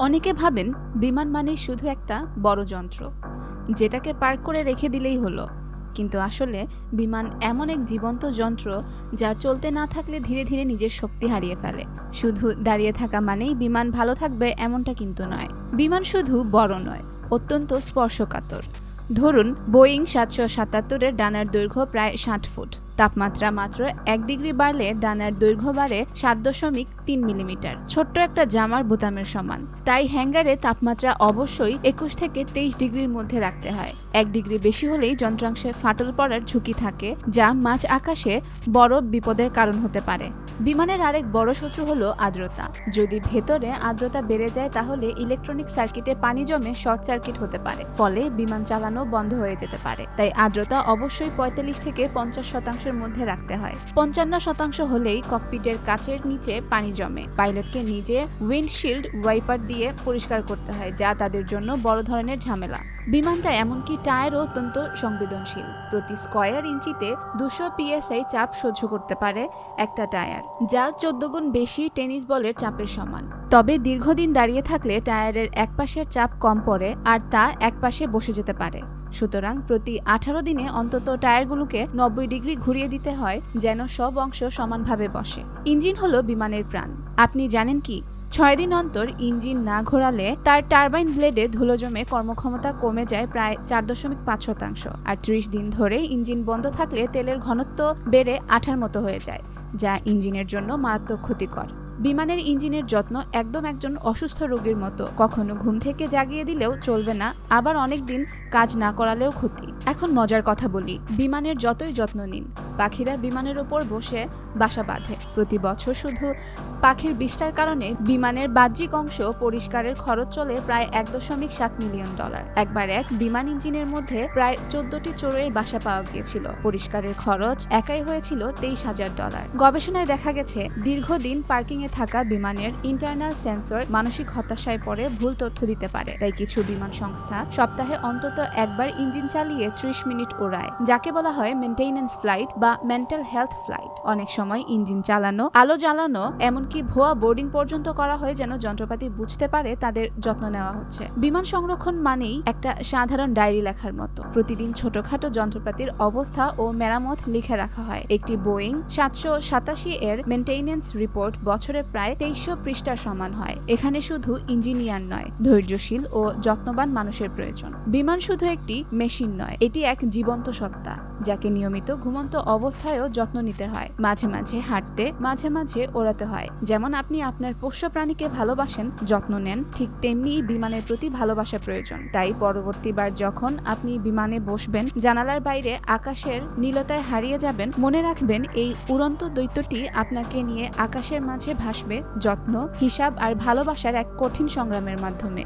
অনেকে ভাবেন বিমান মানে শুধু একটা বড় যন্ত্র, যেটাকে পার্ক করে রেখে দিলেই হলো। কিন্তু আসলে বিমান এমন এক জীবন্ত যন্ত্র যা চলতে না থাকলে ধীরে ধীরে নিজের শক্তি হারিয়ে ফেলে। শুধু দাঁড়িয়ে থাকা মানেই বিমান ভালো থাকবে এমনটা কিন্তু নয়। বিমান শুধু বড় নয়, অত্যন্ত স্পর্শকাতর। ধরুন, বোয়িং সাতশো সাতাত্তরের ডানার দৈর্ঘ্য প্রায় ষাট ফুট। তাপমাত্রা মাত্র এক ডিগ্রি বাড়লে ডানার দৈর্ঘ্য বাড়ে সাত দশমিক তিন মিলিমিটার। ছোট্ট একটা জামার বোতামের সমান। তাই হ্যাঙ্গারে তাপমাত্রা অবশ্যই একুশ থেকে তেইশ ডিগ্রির মধ্যে রাখতে হয়। এক ডিগ্রি বেশি হলেই যন্ত্রাংশে ফাটল পড়ার ঝুঁকি থাকে, যা মাঝ আকাশে বড় বিপদের কারণ হতে পারে। বিমানের আরেক বড় শত্রু হলো আর্দ্রতা। যদি ভেতরে আর্দ্রতা বেড়ে যায়, তাহলে ইলেকট্রনিক সার্কিটে পানি জমে শর্ট সার্কিট হতে পারে। ফলে বিমান চালানো বন্ধ হয়ে যেতে পারে। তাই আর্দ্রতা অবশ্যই পঁয়তাল্লিশ থেকে পঞ্চাশ শতাংশের মধ্যে রাখতে হয়। পঞ্চান্ন শতাংশ হলেই ককপিটের কাচের নিচে পানি জমে। পাইলটকে নিজে উইন্ডশিল্ড ওয়াইপার দিয়ে পরিষ্কার করতে হয়, যা তাদের জন্য বড় ধরনের ঝামেলা। বিমানটা এমনকি টায়ারও অত্যন্ত সংবেদনশীল। প্রতি স্কয়ার ইঞ্চিতে দুশো পিএসআই চাপ সহ্য করতে পারে একটা টায়ার, যা চোদ্দ গুণ বেশি টেনিস বলের চাপের সমান। তবে দীর্ঘদিন দাঁড়িয়ে থাকলে টায়ারের এক পাশের চাপ কম পড়ে আর তা এক পাশে বসে যেতে পারে। সুতরাং প্রতি আঠারো দিনে অন্তত টায়ারগুলোকে নব্বই ডিগ্রি ঘুরিয়ে দিতে হয় যেন সব অংশ সমানভাবে বসে। ইঞ্জিন হলো বিমানের প্রাণ। আপনি জানেন কি? ছয় দিন অন্তর ইঞ্জিন না ঘোরালে তার টারবাইন ব্লেডে ধুলো জমে কর্মক্ষমতা কমে যায় প্রায় চার দশমিক পাঁচ শতাংশ। আর ত্রিশ দিন ধরে ইঞ্জিন বন্ধ থাকলে তেলের ঘনত্ব বেড়ে আঠার মতো হয়ে যায়, যা ইঞ্জিনের জন্য মারাত্মক ক্ষতিকর। বিমানের ইঞ্জিনের যত্ন একদম একজন অসুস্থ রোগীর মতো। কখনো ঘুম থেকে জাগিয়ে দিলেও চলবে না, আবার অনেক দিন কাজ না করালেও ক্ষতি। এখন মজার কথা বলি, বিমানের যতই যত্ন নিন। পাখিরা বিমানের ওপর বসে বাসা বাঁধে। প্রতি বছর শুধু পাখির বিষ্ঠার কারণে বিমানের বাহ্যিক অংশ পরিষ্কারের খরচ চলে প্রায় এক দশমিক সাত মিলিয়ন ডলার। একবার এক বিমান ইঞ্জিনের মধ্যে প্রায় চোদ্দটি চোরের বাসা পাওয়া গিয়েছিল। পরিষ্কারের খরচ একাই হয়েছিল তেইশ হাজার ডলার। গবেষণায় দেখা গেছে, দীর্ঘদিন পার্কিং এ থাকা বিমানের ইন্টারনাল সেন্সর মানসিক হতাশায় পড়ে ভুল তথ্য দিতে পারে। তাই কিছু বিমান সংস্থা সপ্তাহে অন্তত একবার ইঞ্জিন চালিয়ে ত্রিশ মিনিট ওড়ায়, যাকে বলা হয় মেনটেনেন্স ফ্লাইট বা মেন্টাল হেলথ ফ্লাইট অনেক সময় ইঞ্জিন চালানো, আলো জ্বালানো, এমনকি ভুয়া বোর্ডিং পর্যন্ত করা হয় যেন যন্ত্রপাতি বুঝতে পারে তাদের যত্ন নেওয়া হচ্ছে। বিমান সংরক্ষণ মানেই একটা সাধারণ ডায়েরি লেখার মতো। প্রতিদিন ছোটখাটো যন্ত্রপাতির অবস্থা ও মেরামত লিখে রাখা হয়। একটি বোয়িং সাতশো সাতাশি এর মেনটেনেন্স রিপোর্ট বছরে প্রায় তেইশশো পৃষ্ঠার সমান হয়। এখানে শুধু ইঞ্জিনিয়ার নয়, ধৈর্যশীল ও যত্নবান মানুষের প্রয়োজন। বিমান শুধু একটি মেশিন নয়, এটি এক জীবন্ত সত্তা, যাকে নিয়মিত ঘুমন্ত অবস্থায়ও যত্ন নিতে হয়। মাঝে মাঝে হাঁটতে, মাঝে মাঝে ওড়াতে হয়। যেমন আপনি আপনার পোষ্য প্রাণীকে ভালোবাসেন, যত্ন নেন, ঠিক তেমনি বিমানের প্রতি ভালোবাসা প্রয়োজন। তাই পরবর্তীবার যখন আপনি বিমানে বসবেন, জানালার বাইরে আকাশের নীলতায় হারিয়ে যাবেন, মনে রাখবেন এই উড়ন্ত দৈত্যটি আপনাকে নিয়ে আকাশের মাঝে ভাসবে। যত্ন, হিসাব আর ভালোবাসার এক কঠিন সংগ্রামের মাধ্যমে।